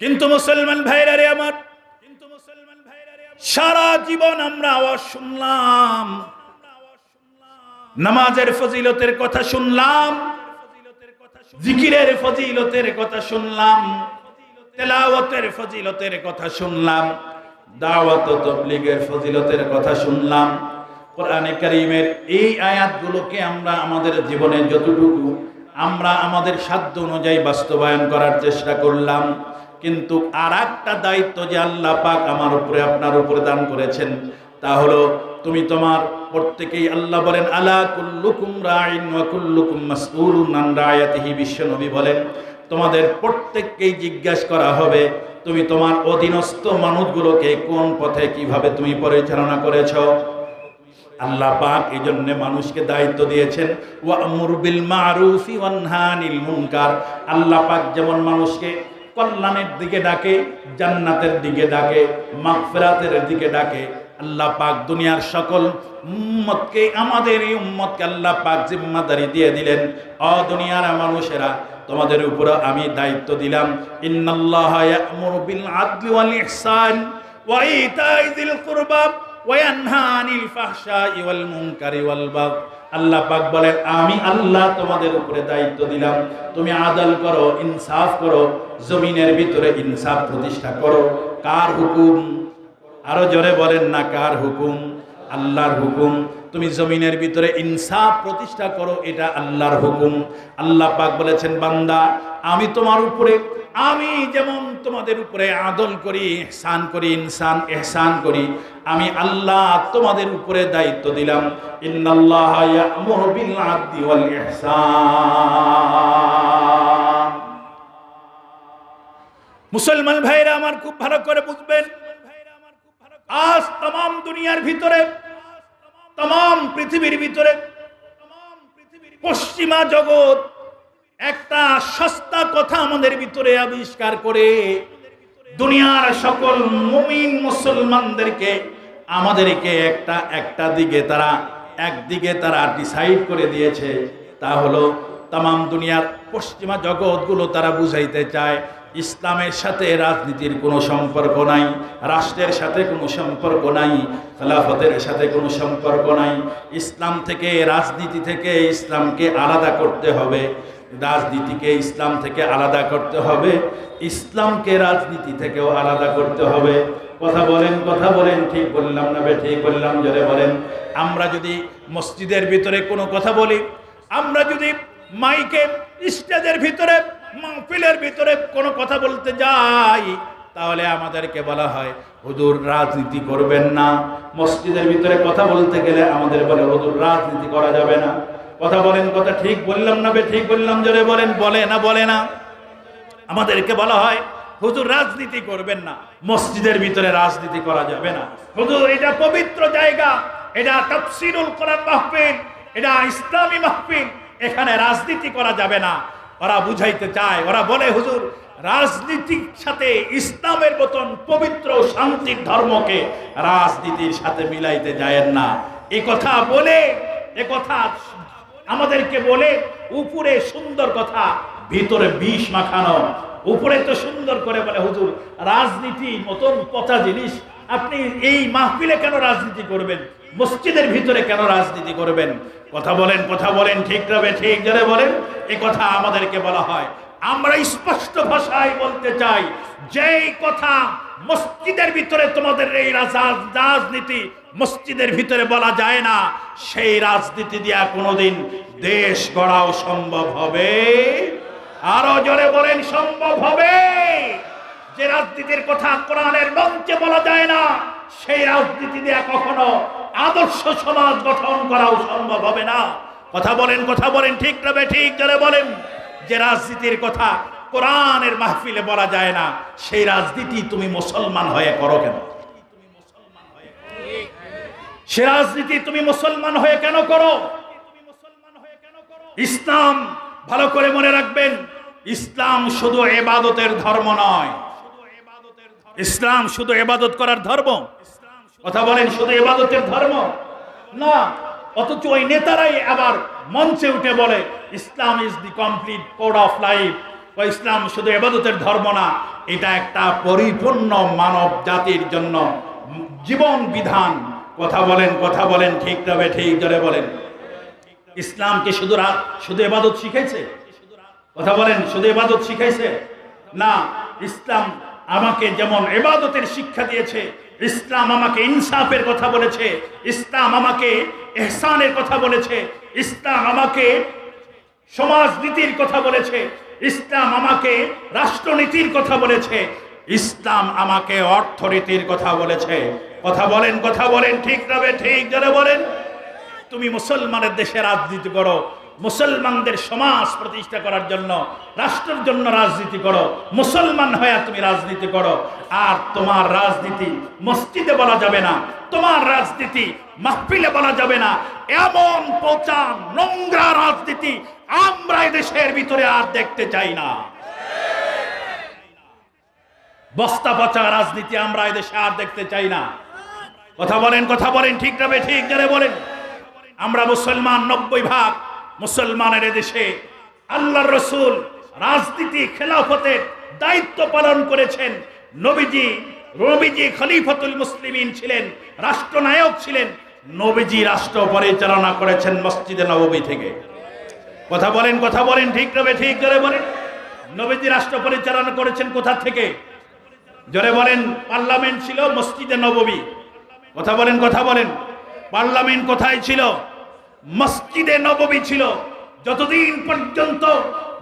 কিন্তু মুসলমান ভাইরা রে আমার, কিন্তু মুসলমান ভাইরা সারা জীবন আমরা আওয়াজ শুনলাম, নামাজের ফজিলতের কথা শুনলাম, জিকিরের ফজিলতের কথা শুনলাম, তেলাওয়াতের ফজিলতের কথা শুনলাম, দাওয়াত তবলিগের ফজিলতের কথা শুনলাম। কোরআনে কারীমের এই আয়াতগুলোকে আমরা আমাদের জীবনে যতটুকু আমরা আমাদের সাধ্য অনুযায়ী বাস্তবায়ন করার চেষ্টা করলাম। কিন্তু আর একটা দায়িত্ব যে আল্লাহ পাক আমার উপরে, আপনার উপরে দান করেছেন, তা হলো তুমি তোমার প্রত্যেকেই আল্লাহ বলেন, আলা কুল্লুকুম রাইন ওয়া কুল্লুকুম মাসউলুন আন রায়াতিহি বিশ্বনবী বলেন। তোমাদের প্রত্যেককেই জিজ্ঞাসা করা হবে, তুমি তোমার অধীনস্থ মানুষগুলোকে কোন পথে কীভাবে তুমি পরিচালনা করেছ? আল্লাহ পাক এই জন্য মানুষকে দায়িত্ব দিয়েছেন ওয়ামুর বিল মারুফি ওয়ানহানিল মুনকার আল্লাহ পাক যেমন মানুষকে কল্যাণের দিকে ডাকে, জান্নাতের দিকে ডাকে, মাগফিরাতের দিকে ডাকে। আল্লাহ পাক দুনিয়ার সকল উম্মতকে, আমাদের এই উম্মতকে আল্লাহ পাক জিম্মাদারি দিয়ে দিলেন। অ দুনিয়ার মানুষেরা, তোমাদের উপরে আমি দায়িত্ব দিলাম। ইন্নাল্লাহা ইয়ামুরু বিল আদলি ওয়াল ইহসান ওয়া ইতাই কুরবা। আল্লাহ পাক বলেন, আমি আল্লাহ তোমাদের উপরে দায়িত্ব দিলাম। তুমি আদাল করো, ইনসাফ করো, জমিনের ভিতরে ইনসাফ প্রতিষ্ঠা করো। কার হুকুম? আরও জোরে বলেন না, কার হুকুম? আল্লাহর হুকুম। তুমি জমিনের ভিতরে ইনসাফ প্রতিষ্ঠা করো, এটা আল্লাহর হুকুম। আল্লাহ পাক বলেছেন, বান্দা, আমি তোমার উপরে, আমি যেমন তোমাদের উপরে আদল করি এহসান করি, ইনসান এহসান করি, আমি আল্লাহ তোমাদের উপরে দায়িত্ব দিলাম। মুসলমান ভাইরা আমার খুব ভালো করে বুঝবেন, আজ তাম দুনিয়ার ভিতরে তাম পৃথিবীর ভিতরে, পশ্চিমা জগৎ একটা সস্তা কথা আমাদের ভিতরে আবিষ্কার করে, দুনিয়ার সকল মুমিন মুসলমানদেরকে আমাদেরকে একটা একটা দিকে তারা একদিকে তারা ডিসাইড করে দিয়েছে। তা হলো তাম দুনিয়ার পশ্চিমা জগৎগুলো তারা বুঝাইতে চায় ইসলামের সাথে রাজনীতির কোনো সম্পর্ক নাই, রাষ্ট্রের সাথে কোনো সম্পর্ক নাই, খেলাফতের সাথে কোনো সম্পর্ক নাই। ইসলাম থেকে, রাজনীতি থেকে ইসলামকে আলাদা করতে হবে। রাজনীতিকে ইসলাম থেকে আলাদা করতে হবে। ইসলামকে রাজনীতি থেকেও আলাদা করতে হবে। কথা বলেন কথা বলেন, ঠিক বললাম না ঠিক বললাম, জোরে বলেন। আমরা যদি মসজিদের ভিতরে কোনো কথা বলি, আমরা যদি মাইকে স্টেজের ভিতরে মাহফিলের ভিতরে কোনো কথা বলতে যাই, তাহলে আমাদেরকে বলা হয়, হুজুর, রাজনীতি করবেন না। মসজিদের ভিতরে কথা বলতে গেলে আমাদের বলে, হুজুর, রাজনীতি করা যাবে না। কথা বলেন, কথা ঠিক বললাম না বে, ঠিক বললাম, জোরে বলেন, বলে না বলে না। আমাদেরকে বলা হয়, হুজুর, রাজনীতি করবেন না। মসজিদের ভিতরে রাজনীতি করা যাবে না। হুজুর, এটা পবিত্র জায়গা, এটা তাফসিরুল কোরআন মাহফিল, এটা ইসলামী মাহফিল, এখানে রাজনীতি করা যাবে না। ওরা বুঝাইতে চায়, ওরা বলে, হুজুর, রাজনীতির সাথে ইসলামের মতন পবিত্র শান্তির ধর্মকে রাজনীতির সাথে মিলাইতে যায়েন না। এ কথা বলে, এ কথা আমাদেরকে বলে, উপরে সুন্দর কথা, ভিতরে বিষ মাখানো। উপরে তো সুন্দর করে বলে, হুজুর, রাজনীতি মতন পচা জিনিস, আপনি এই মাহফিলে কেন রাজনীতি করবেন? মসজিদের ভিতরে কেন রাজনীতি করবেন? কথা বলেন কথা বলেন, ঠিক রবে ঠিক জোরে বলেন এ কথা আমাদেরকে বলা হয়। আমরা স্পষ্ট ভাষায় বলতে চাই, যেই কথা মসজিদের ভিতরে তোমাদের এই রাজা- রাজনীতি মসজিদের ভিতরে বলা যায় না, সেই রাজনীতি দিয়া কোনোদিন দেশ গড়াও সম্ভব হবে। আরও জোরে বলেন, সম্ভব হবে। যে রাজনীতির কথা কোরআনের মঞ্চে বলা যায় না, সেই রাজনীতি দিয়া কখনো আদর্শ সমাজ গঠন করাও সম্ভব হবে না। কথা বলেন কথা বলেন, ঠিক তবে ঠিক জোরে বলেন। যে রাজনীতির কথা কোরআনের মাহফিলে বলা যায় না, সেই রাজনীতি তুমি মুসলমান হয়ে করো কেন? সে রাজনীতি তুমি মুসলমান হয়ে কেন করো? ইসলাম, ভালো করে মনে রাখবেন, ইসলাম শুধু এবাদতের ধর্ম নয়। ইসলাম শুধু এবাদত করার ধর্ম। কথা বলেন, শুধু এবাদতের ধর্ম? না, অথচ ওই নেতারাই আবার মঞ্চে উঠে বলে, Islam is the complete code of life ও ইসলাম শুধু এবাদতের ধর্ম না, এটা একটা পরিপূর্ণ মানব জাতির জন্য জীবন বিধান। কথা বলেন কথা বলেন, ঠিক তবে ঠিক, জোরে বলেন। ইসলামকে শুধু শুধু এবাদত শিখাইছে কথা বলেন, শুধু এবাদত শিখাইছে না, ইসলাম আমাকে যেমন এবাদতের শিক্ষা দিয়েছে ইসলাম আমাকে ইনসাফের কথা বলেছে, ইসলাম আমাকে এহসানের কথা বলেছে, ইসলাম আমাকে সমাজনীতির কথা বলেছে, ইসলাম আমাকে রাষ্ট্রনীতির কথা বলেছে, ইসলাম আমাকে অর্থনীতির কথা বলেছে। কথা বলেন কথা বলেন, ঠিক তবে ঠিক যারা বলেন। তুমি মুসলমানের দেশে রাজনীতি করো মুসলমানদের সমাজ প্রতিষ্ঠা করার জন্য, রাষ্ট্রের জন্য রাজনীতি করো। মুসলমান হয়ে তুমি রাজনীতি করো। আর তোমার রাজনীতি মসজিদে বলা যাবে না, তোমার রাজনীতি মাহফিলে বলা যাবে না। এমন পচা নোংরা রাজনীতি আমরা দেশের ভিতরে আর দেখতে চাই না। বস্তা পচা রাজনীতি আমরা এদেশে আর দেখতে চাই না। কথা বলেন কথা বলেন, ঠিক তবে ঠিক? যারা বলেন। আমরা মুসলমান নব্বই ভাগ মুসলমানের দেশে আল্লাহ রসুল রাজনীতি, খেলাফতের দায়িত্ব পালন করেছেন। নবীজি নবীজি খলিফতুল মুসলিমিন ছিলেন, রাষ্ট্রনায়ক ছিলেন। নবীজি রাষ্ট্র পরিচালনা করেছেন মসজিদে নববী থেকে। কথা বলেন কথা বলেন, ঠিক তবে ঠিক? করে বলেন। নবীজি রাষ্ট্র পরিচালনা করেছেন কোথা থেকে? জোরে বলেন, পার্লামেন্ট ছিল মসজিদে নববী। কথা বলেন কথা বলেন। পার্লামেন্ট কোথায় ছিল? মসজিদে নবমী ছিল। যতদিন পর্যন্ত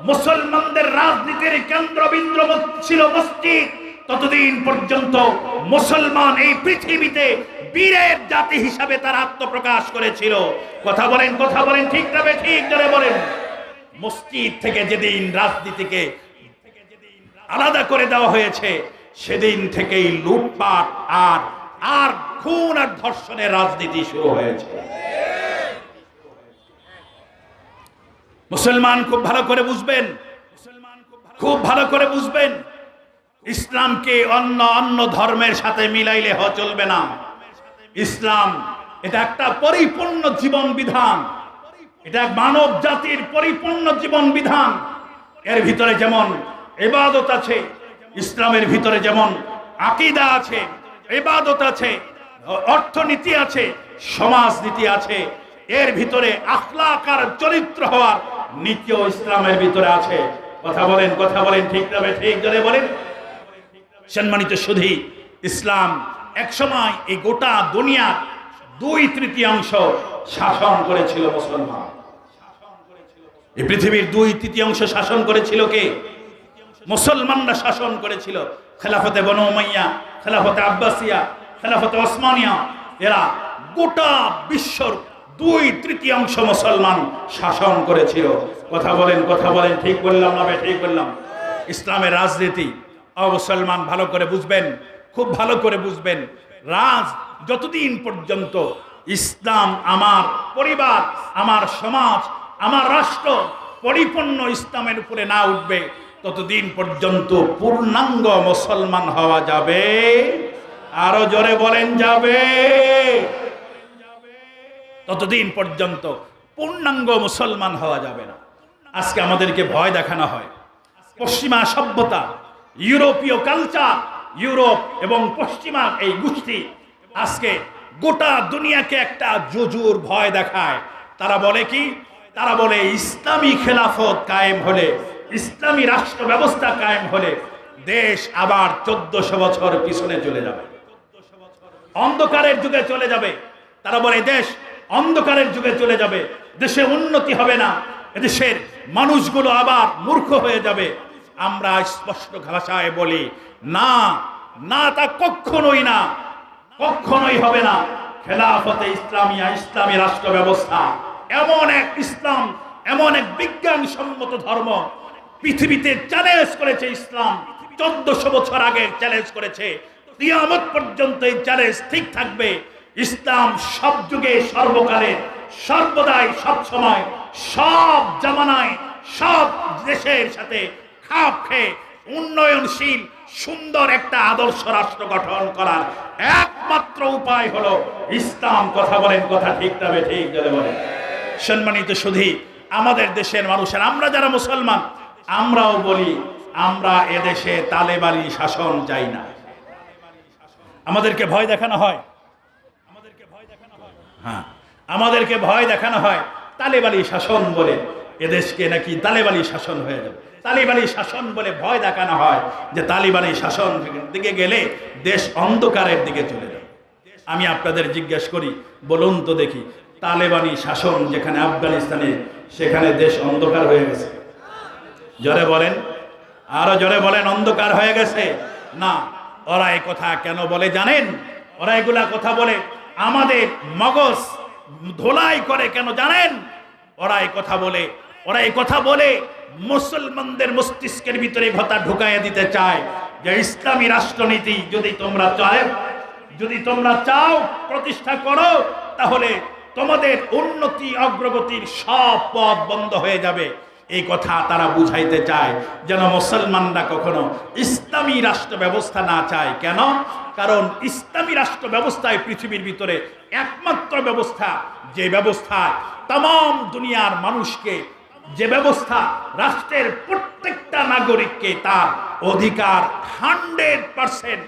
মুসলমানদের রাজনীতির কেন্দ্রবিন্দু ছিল মসজিদ, ততদিন পর্যন্ত মুসলমান এই পৃথিবীতে বীরের জাতি হিসাবে তার আত্মপ্রকাশ করেছিল। কথা বলেন কথা বলেন, ঠিক তবে ঠিক? জোরে বলেন। মসজিদ থেকে যেদিন রাজনীতিকে আলাদা করে দেওয়া হয়েছে, সেদিন থেকেই লুটপাট আর আর খুন আর ধর্ষণের রাজনীতি শুরু হয়েছে। মুসলমান খুব ভালো করে বুঝবেন। খুব ভালো করে বুঝবেন। ইসলামকে অন্য অন্য ধর্মের সাথে মিলাইলে হ, চলবে না। ইসলাম, এটা একটা পরিপূর্ণ জীবন বিধান। এটা মানব জাতির পরিপূর্ণ জীবন বিধান। এর ভিতরে যেমন এবাদত আছে, ইসলামের ভিতরে যেমন আকিদা আছে এবাদত আছে, অর্থনীতি আছে, সমাজনীতি আছে, এর ভিতরে আখলাকার চরিত্র হওয়ার নীতিও ইসলামের ভিতরে আছে। কথা বলেন কথা বলেন, ঠিক তবে ঠিক? জোরে বলেন। সম্মানিত সুধী, ইসলাম একসময় এই গোটা দুনিয়ার দুই তৃতীয়াংশ শাসন করেছিল মুসলমান। এই পৃথিবীর দুই তৃতীয়াংশ শাসন করেছিল কে? মুসলমানরা শাসন করেছিল। খেলাফতে বনু উমাইয়া, খেলাফতে আব্বাসিয়া, খেলাফতে ওসমানিয়া, এরা গোটা বিশ্বর দুই তৃতীয়াংশ মুসলমান শাসন করেছিল। কথা বলেন কথা বলেন, ঠিক বললাম না ঠিক বললাম। ইসলামের রাজনীতি অমুসলমান ভালো করে বুঝবেন, খুব ভালো করে বুঝবেন। রাজ যতদিন পর্যন্ত ইসলাম আমার পরিবার, আমার সমাজ, আমার রাষ্ট্র পরিপূর্ণ ইসলামের উপরে না উঠবে, ততদিন পর্যন্ত পূর্ণাঙ্গ মুসলমান হওয়া যাবে। আরও জোরে বলেন, যাবে। ততদিন পর্যন্ত পূর্ণাঙ্গ মুসলমান হওয়া যাবে না। আজকে আমাদেরকে ভয় দেখানো হয়। পশ্চিমা সভ্যতা, ইউরোপীয় কালচার, ইউরোপ এবং পশ্চিমা এই গোষ্ঠী আজকে গোটা দুনিয়াকে একটা জুজুর ভয় দেখায়। তারা বলে কি? তারা বলে, ইসলামী খেলাফত কায়েম হলে, ইসলামী রাষ্ট্র ব্যবস্থা কায়েম হলে দেশ আবার চোদ্দশো বছর পিছনে চলে যাবে। অন্ধকারের যুগে চলে যাবে। তারা বলে, দেশ অন্ধকারের যুগে চলে যাবে। দেশে উন্নতি হবে না। এদেশের মানুষগুলো আবার মূর্খ হয়ে যাবে। আমরা স্পষ্ট ভাষায় বলি, না না তা কখনোই না। কখনোই হবে না। খেলাফতে ইসলামিয়া, ইসলামী রাষ্ট্র ব্যবস্থা এমন এক ইসলাম, এমন এক বিজ্ঞানসম্মত ধর্ম পৃথিবীতে চ্যালেঞ্জ করেছে ইসলাম। চোদ্দশো বছর আগে চ্যালেঞ্জ করেছে। পর্যন্ত এই চ্যালেঞ্জ ঠিক থাকবে। ইসলাম সব যুগে সর্বকালে, সর্বদাই সব সময়, সব জামানায়, সব দেশের সাথে খাপ খেয়ে উন্নয়নশীল, সুন্দর একটা আদর্শ রাষ্ট্র গঠন করার একমাত্র উপায় হলো ইসলাম। কথা বলেন, কথা ঠিক তবে ঠিক যাবে বলেন। সম্মানিত সুধী, আমাদের দেশের মানুষের, আমরা যারা মুসলমান, আমরাও বলি, আমরা এদেশে তালেবানি শাসন চাই না। আমাদেরকে ভয় দেখানো হয়। হয়। আমাদেরকে ভয় দেখানো হয়। তালেবানি শাসন বলে এদেশকে নাকি তালেবালি শাসন হয়ে যাবে। তালিবানি শাসন বলে ভয় দেখানো হয় যে তালিবানি শাসন দিকে গেলে দেশ অন্ধকারের দিকে চলে যাবে। আমি আপনাদের জিজ্ঞেস করি, বলুন তো দেখি, তালেবানি শাসন যেখানে আফগানিস্তানে, সেখানে দেশ অন্ধকার হয়ে গেছে? জরে বলেন। আরও জরে বলেন, অন্ধকার হয়ে গেছে? না, ওরা কথা কেন বলে জানেন? ওরা এগুলা কথা বলে আমাদের মগজ ধোলাই করে কেন জানেন? ওরা কথা বলে, ওরা এই কথা বলে মুসলমানদের মস্তিষ্কের ভিতরে কথা ঢুকাইয়া দিতে চায় যে ইসলামী রাষ্ট্রনীতি যদি তোমরা চায়, যদি তোমরা চাও প্রতিষ্ঠা করো, তাহলে তোমাদের উন্নতি অগ্রগতির সব পথ বন্ধ হয়ে যাবে। এই কথা তারা বুঝাইতে চায়, যেন মুসলমানরা কখনো ইসলামী রাষ্ট্র ব্যবস্থা না চায়। কেন? কারণ ইসলামী রাষ্ট্র ব্যবস্থায় পৃথিবীর ভিতরে একমাত্র ব্যবস্থা যে ব্যবস্থায় তাম দুনিয়ার মানুষকে, যে ব্যবস্থা রাষ্ট্রের প্রত্যেকটা নাগরিককে তার অধিকার হান্ড্রেড পার্সেন্ট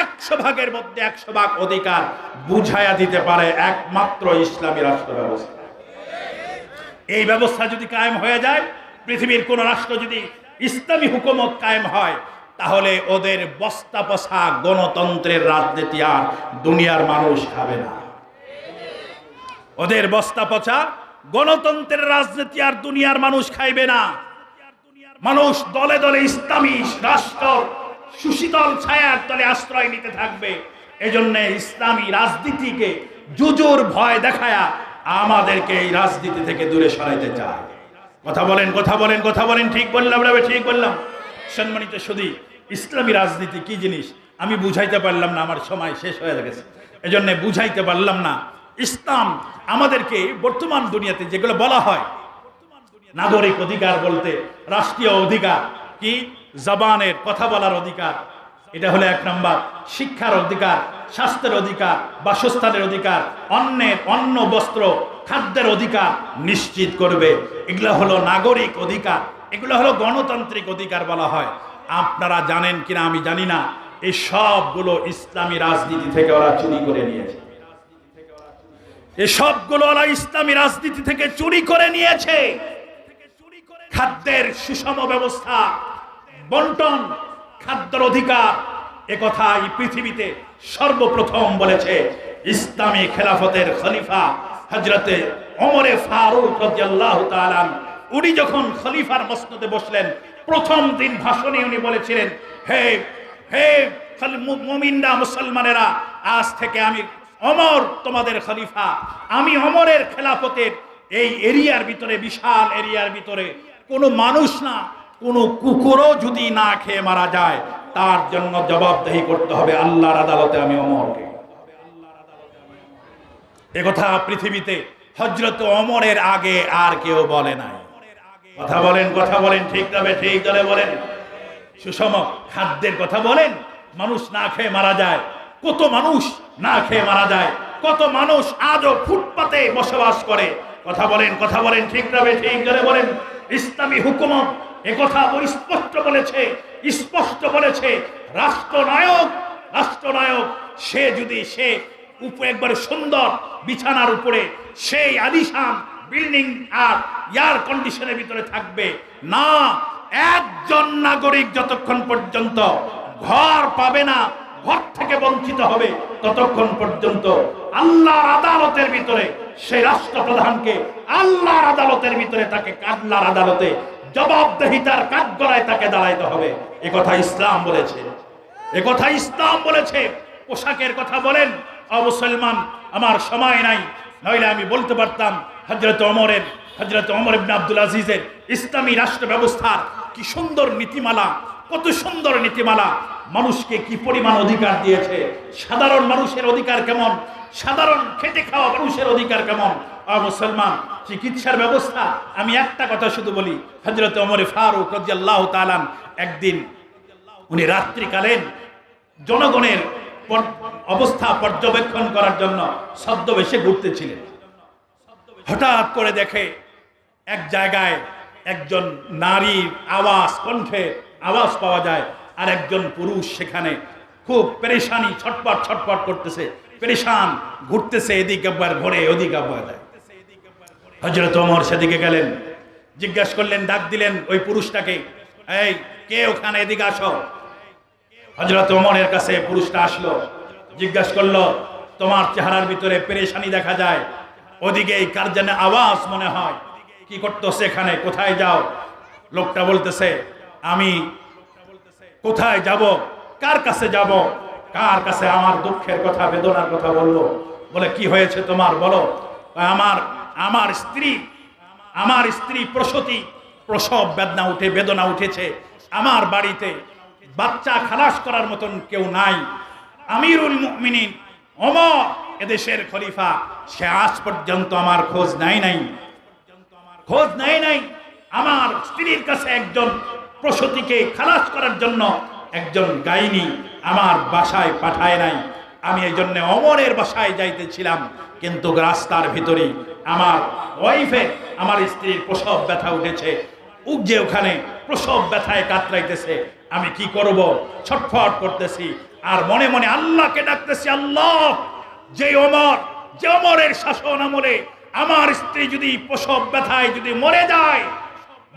একশো ভাগের মধ্যে একশো ভাগ অধিকার বুঝাইয়া দিতে পারে একমাত্র ইসলামী রাষ্ট্র ব্যবস্থা। এই ব্যবস্থা যদি কায়েম হয়ে যায়, পৃথিবীর কোন রাষ্ট্র যদি ইসলামী হুকুমত কায়েম হয় তাহলে ওদের বস্তা পসা গণতন্ত্রের রাজনীতি আর দুনিয়ার মানুষ খাবে না। ওদের বস্তা পচা গণতন্ত্রের রাজনীতি আর দুনিয়ার মানুষ খাইবে না। মানুষ দলে দলে ইসলামী রাষ্ট্র, সুশীতল ছায়ার তলে আশ্রয় নিতে থাকবে। এজন্য ইসলামী রাজনীতিকে জুজুর ভয় দেখায়া আমাদেরকে এই রাজনীতি থেকে দূরে সরাইতে চায়। কথা বলেন কথা বলেন কথা বলেন, ঠিক বললাম ঠিক বললাম। সম্মানিত সুদী ইসলামী রাজনীতি কি জিনিস? আমি বুঝাইতে পারলাম না, আমার সময় শেষ হয়ে গেছে। এজন্য বুঝাইতে পারলাম না। ইসলাম আমাদেরকে বর্তমান দুনিয়াতে যেগুলো বলা হয়, নাগরিক অধিকার বলতে, রাষ্ট্রীয় অধিকার, কি? জবানের কথা বলার অধিকার, এটা হলো এক নম্বর। শিক্ষার অধিকার, স্বাস্থ্যের অধিকার, বাসস্থানের অধিকার অন্যের অন্ন, বস্ত্র, খাদ্যের অধিকার নিশ্চিত করবে। এগুলো হলো নাগরিক অধিকার। এগুলো হলো গণতান্ত্রিক অধিকার বলা হয়। আপনারা জানেন কিনা আমি জানি না। এই সবগুলো ইসলামী রাজনীতি থেকে ওরা চুরি করে নিয়েছে। এই সবগুলো ওরা ইসলামী রাজনীতি থেকে চুরি করে নিয়েছে। খাদ্যের সুষম ব্যবস্থা, বন্টন, খাদ্যের অধিকার একথা এই পৃথিবীতে সর্বপ্রথম বলেছে ইসলামী খেলাফতের খলিফা হজরতে অমরে ফারুক উনি যখন খলিফার মসনদে বসলেন প্রথম দিন ভাষণে উনি বলেছিলেন, হে হে খালি- মুসলমানেরা, আজ থেকে আমি অমর তোমাদের খলিফা। আমি অমরের খেলাফতের এই এরিয়ার ভিতরে, বিশাল এরিয়ার ভিতরে কোনো মানুষ না, কোনো কুকুরও যদি না খেয়ে মারা যায়, তার জন্য জবাবদেহি করতে হবে, আল্লাহর আদালতে আমি অমরকে। একথা পৃথিবীতে হজরত অমরের আগে আর কেউ বলে নাই। কথা বলেন কথা বলেন, ঠিক তবে ঠিক দলে বলেন। সুষম খাদ্যের কথা বলেন, মানুষ না খেয়ে মারা যায়। কত মানুষ না খেয়ে মারা যায়। কত মানুষ আজও ফুটপাতে বসবাস করে। কথা বলেন কথা বলেন, ঠিক তবে ঠিক দলে বলেন। ইসলামী হুকুমত একথা স্পষ্ট বলেছে স্পষ্ট বলেছে। রাষ্ট্রনায়ক রাষ্ট্রনায়ক, সে যদি সে উপরে একবারে সুন্দর বিছানার উপরে, সেই আলিশান বিল্ডিং আর এয়ার কন্ডিশনের ভিতরে থাকবে। না, একজন নাগরিক যতক্ষণ পর্যন্ত ঘর পাবে না, ঘর থেকে বঞ্চিত হবে, ততক্ষণ পর্যন্ত আল্লাহর আদালতের ভিতরে সেই রাষ্ট্রপ্রধানকে আল্লাহর আদালতের ভিতরে তাকে আল্লাহর আদালতে জবাবদেহিতার কাঠগড়ায় তাকে দাঁড়াইতে হবে। এ কথা ইসলাম বলেছে। এ কথা ইসলাম বলেছে। পোশাকের কথা বলেন। অমুসলমান আমার সময় নাই। নইলে আমি বলতে পারতাম হজরত অমরের হজরত অমর ইবনে আব্দুল আজিজের ইসলামী রাষ্ট্র ব্যবস্থার কি সুন্দর নীতিমালা, কত সুন্দর নীতিমালা, মানুষকে কি পরিমাণ অধিকার দিয়েছে, সাধারণ মানুষের অধিকার কেমন, সাধারণ খেটে খাওয়া মানুষের অধিকার কেমন মুসলমান, চিকিৎসার ব্যবস্থা, আমি একটা কথা শুধু বলি হজরত অমরে ফারুক রাদিয়াল্লাহু তাআলা একদিন, উনি রাত্রিকালীন জনগণের অবস্থা পর্যবেক্ষণ করার জন্য ছদ্মবেশে ঘুরতেছিলেন হঠাৎ করে দেখে এক জায়গায় একজন নারীর আওয়াজ কণ্ঠে আওয়াজ পাওয়া যায়, আর একজন পুরুষ সেখানে খুব পেরেশানি, ছটপট ছটপট করতেছে, পেরেশান, ঘুরতেছে এদিক একবার, ঘরে ওদিক যায় হজরত ওমর সেদিকে গেলেন, জিজ্ঞাসা করলেন, ডাক দিলেন ওই পুরুষটাকে, এই, কে ওখানে? এদিকে আসো। হজরত ওমরের কাছে পুরুষটা আসলো, জিজ্ঞাসা করল, তোমার চেহারার ভিতরে পেরেশানি দেখা যায়? ওদিকে এই কার যেন আওয়াজ মনে হয়। কি করতো সেখানে কোথায় যাও? লোকটা বলতেছে, আমি কোথায় যাব? কার কাছে যাব? কার কাছে? আমার দুঃখের কথা, বেদনার কথা বলব বলে, কি হয়েছে তোমার? বলো। আমার আমার স্ত্রী আমার স্ত্রী প্রসূতি, প্রসব বেদনা উঠে, বেদনা উঠেছে। আমার বাড়িতে বাচ্চা খালাস করার মতন কেউ নাই। আমিরুল মুমিনিন, অমর এদেশের খলিফা। সে আজ পর্যন্ত আমার খোঁজ নাই নাই। খোঁজ নাই নাই আমার স্ত্রীর কাছে একজন প্রসূতিকে খালাস করার জন্য একজন গাইনি আমার বাসায় পাঠায় নাই। আমি এই জন্য অমরের বাসায় যাইতেছিলাম, কিন্তু রাস্তার ভিতরে আমার ওয়াইফে আমার স্ত্রীর প্রসব ব্যথা উঠেছে। উগজে ওখানে প্রসব ব্যথায় কাতরাইতেছে। আমি কি করব? ছটফট করতেছি। আর মনে মনে আল্লাহকে ডাকতেছি, আল্লাহ, যে অমর যে অমরের শাসন আমলে আমার স্ত্রী যদি প্রসব ব্যথায় যদি মরে যায়,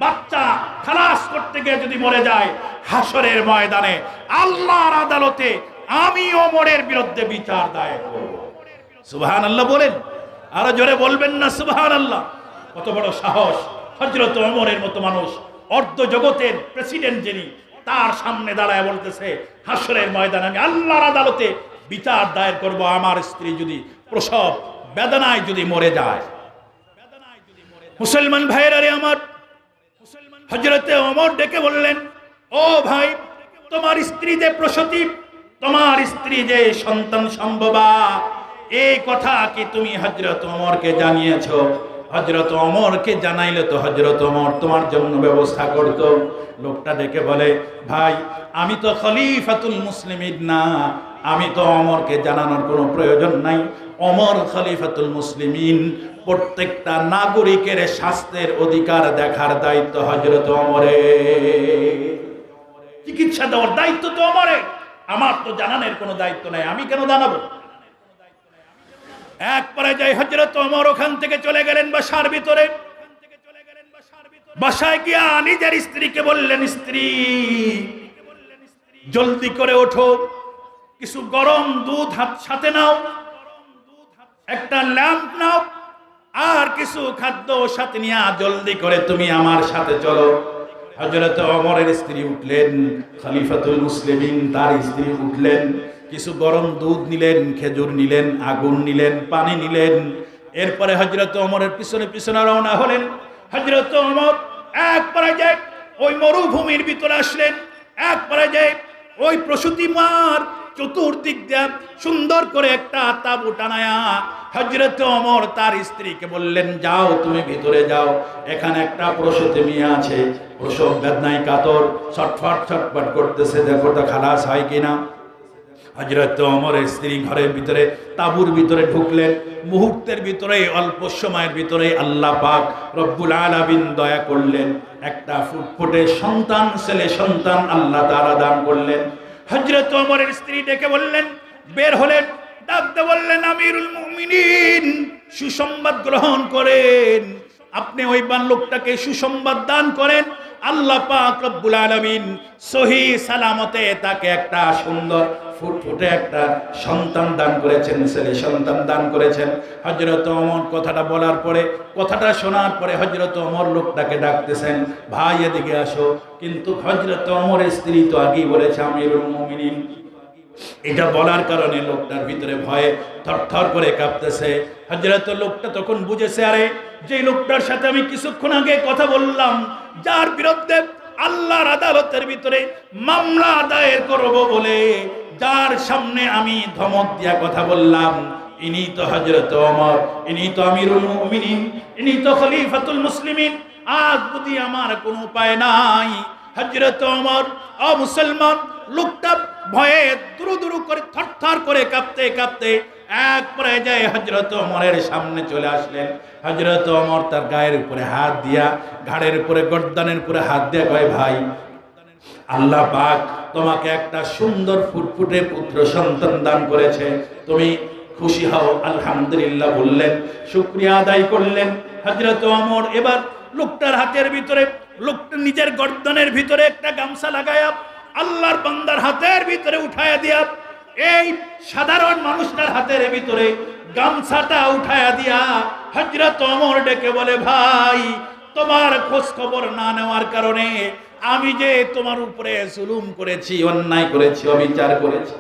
বাচ্চা খালাস করতে গিয়ে যদি মরে যায়, হাসরের ময়দানে আল্লাহর আদালতে আমি ওমরের বিরুদ্ধে বিচার দায় সুবহান আল্লাহ বলেন, আরও জোরে বলবেন না সুবহান আল্লাহ কত বড় সাহস হজরত ওমরের মতো মানুষ, অর্ধ জগতের প্রেসিডেন্ট যিনি, তার সামনে দাঁড়ায় বলতেছে, হাসরের ময়দানে আমি আল্লাহর আদালতে বিচার দায়ের করব আমার স্ত্রী যদি প্রসব, বেদনায় যদি মরে যায়। মুসলমান ভাইয়ের রে আমার হজরতে অমর ডেকে বললেন, ও ভাই, তোমার স্ত্রী যে প্রসূতি, তোমার স্ত্রী যে সন্তান সম্ভবা, এই কথা কি তুমি হজরত অমরকে জানিয়েছ? হজরত অমরকে জানাইলে তো হজরত অমর তোমার জন্য ব্যবস্থা করত। লোকটা ডেকে বলে, ভাই, আমি তো খলিফাতুল মুসলিমিন না আমি তো অমরকে জানানোর কোনো প্রয়োজন নাই। অমর খলিফাতুল মুসলিমিন, প্রত্যেকটা নাগরিকের স্বাস্থ্যের অধিকার দেখার দায়িত্ব হজরত অমরে। চিকিৎসা দেওয়ার দায়িত্ব তো অমরে। আমার তো জানানোর কোনো দায়িত্ব নাই, আমি কেন জানাব? এক পর্যায়ে হজরত অমর ওখান থেকে চলে গেলেন বাসার ভিতরে। বাসায় গিয়া নিজের স্ত্রীকে বললেন, স্ত্রী, জলদি করে ওঠো। কিছু গরম দুধ হাত সাথে নাও, একটা ল্যাম্প নাও, আর কিছু খাদ্য সাথে নিয়ে জলদি করে তুমি আমার সাথে চলো। হজরত অমরের স্ত্রী উঠলেন, খলিফাতুল মুসলিমিন তার স্ত্রী উঠলেন, কিছু গরম দুধ নিলেন, খেজুর নিলেন, আগুন নিলেন, পানি নিলেন। এরপরে হজরত অমরের পিছনে পিছনে রওনা হলেন। হজরত অমর এক পর্যায়ে ওই মরুভূমির ভিতরে আসলেন, এক পর্যায়ে ওই প্রসূতি মার চতুর্দিক দিয়ে সুন্দর করে একটা তাবু টানায়া হজরত অমর তার স্ত্রীকে বললেন, যাও, তুমি ভিতরে যাও। এখানে একটা প্রসূতি মেয়ে আছে। প্রসব বেদনায় কাতর, ছটফট ছটফট করতেছে। দেখো তো খালাস হয় কিনা হজরত অমরের স্ত্রী ঘরের ভিতরে, তাবুর ভিতরে ঢুকলেন। মুহূর্তের ভিতরে, অল্প সময়ের ভিতরে আল্লাহ পাক রব্বুল আলামিন দয়া করলেন। একটা ফুটফুটে সন্তান, ছেলে সন্তান আল্লাহ তাআলা দান করলেন। হজরত অমরের স্ত্রী ডেকে বললেন, বের হলেন। ডাকতে বললেন, আমিরুল মুমিনিন, সুসংবাদ গ্রহণ করেন। আপনি ওই বান লোকটাকে সুসংবাদ দান করেন। আল্লাহ পাক রব্বুল আলামিন সহি সালামতে তাকে একটা সুন্দর ফুটফুটে একটা সন্তান দান করেছেন, ছেলে সন্তান দান করেছেন। হজরত অমর কথাটা বলার পরে, কথাটা শোনার পরে হজরত অমর লোকটাকে ডাকতেছেন, ভাই, এদিকে আসো। কিন্তু হজরত অমরের স্ত্রী তো আগেই বলেছে, আমিরুল মুমিনিন। এটা বলার কারণে লোকটার ভিতরে ভয়ে থরথর করে কাঁপতেছে। হজরত লোকটা তখন বুঝেছে, আরে যে লোকটার সাথে আমি কিছুক্ষণ আগে কথা বললাম যার বিরুদ্ধে আল্লাহর আদালতের ভিতরে মামলা দায়ের করব বলে যার সামনে আমি ধমক দিয়া কথা বললাম, ইনি তো হজরত ওমর, ইনি তো আমিরুল মুমিনিন, ইনি তো খলিফাতুল মুসলিমিন। আজ বুঝি আমার কোনো উপায় নাই। হজরত ওমর ও মুসলমান, লোকটা ভয়ে দুরু দুরু করে থরথর করে কাঁপতে কাঁপতে এক পরে যায় হজরত অমরের সামনে চলে আসলেন। হজরত অমর তার গায়ের উপরে হাত দিয়া, ঘাড়ের উপরে, গর্দানের উপরে হাত দিয়া কয়, ভাই, আল্লাহ পাক তোমাকে একটা সুন্দর ফুটফুটে পুত্র সন্তান দান করেছে। তুমি খুশি হও, আলহামদুলিল্লাহ, বললেন। শুক্রিয়া আদায় করলেন। হজরত অমর এবার লোকটার হাতের ভিতরে, লোকটা নিজের গর্দনের ভিতরে একটা গামছা লাগায়া, আল্লাহর বান্দার হাতের ভিতরে উঠায়া দিয়া এই সাধারণ মানুষটার হাতের ভিতরে গামছাটা উঠায়া দিয়া হজরত অমর ডেকে বলে, ভাই, তোমার খোঁজ খবর না নেওয়ার কারণে আমি যে তোমার উপরে জুলুম করেছি, অন্যায় করেছি, অবিচার করেছি,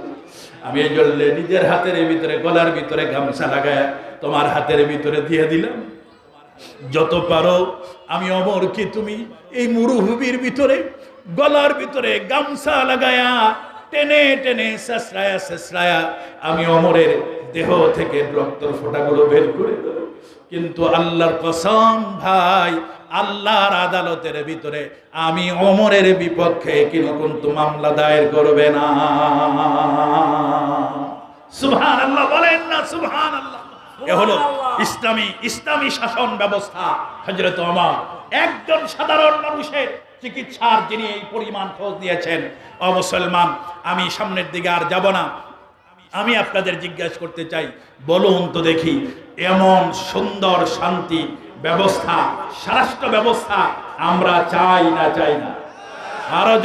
আমি এই নিজের হাতের ভিতরে, গলার ভিতরে গামছা লাগায় তোমার হাতের ভিতরে দিয়ে দিলাম। যত পারো, আমি অমরকে তুমি এই মরুভূমির ভিতরে, গলার ভিতরে গামছা লাগায়া টেনে টেনে শেষরায়া শেষরায়া আমি অমরের দেহ থেকে রক্তর ফোঁটাগুলো বের করে কিন্তু আল্লাহর কসম ভাই আল্লাহর আদালতের ভিতরে আমি অমরের বিপক্ষে কিন্তু কিন্তু মামলা দায়ের করবে না। সুবহান আল্লাহ বলেন না সুবহান আল্লাহ এ হলো ইসলামী ইসলামী শাসন ব্যবস্থা হজরত আমার একজন সাধারণ মানুষের চিকিৎসার যিনি এই পরিমাণ খোঁজ দিয়েছেন অমুসলমান আমি সামনের দিকে আর যাব না। আমি আপনাদের জিজ্ঞাসা করতে চাই, বলুন তো দেখি, এমন সুন্দর শান্তি ব্যবস্থা, স্বরাষ্ট্র ব্যবস্থা আমরা চাই না চাই না? আরও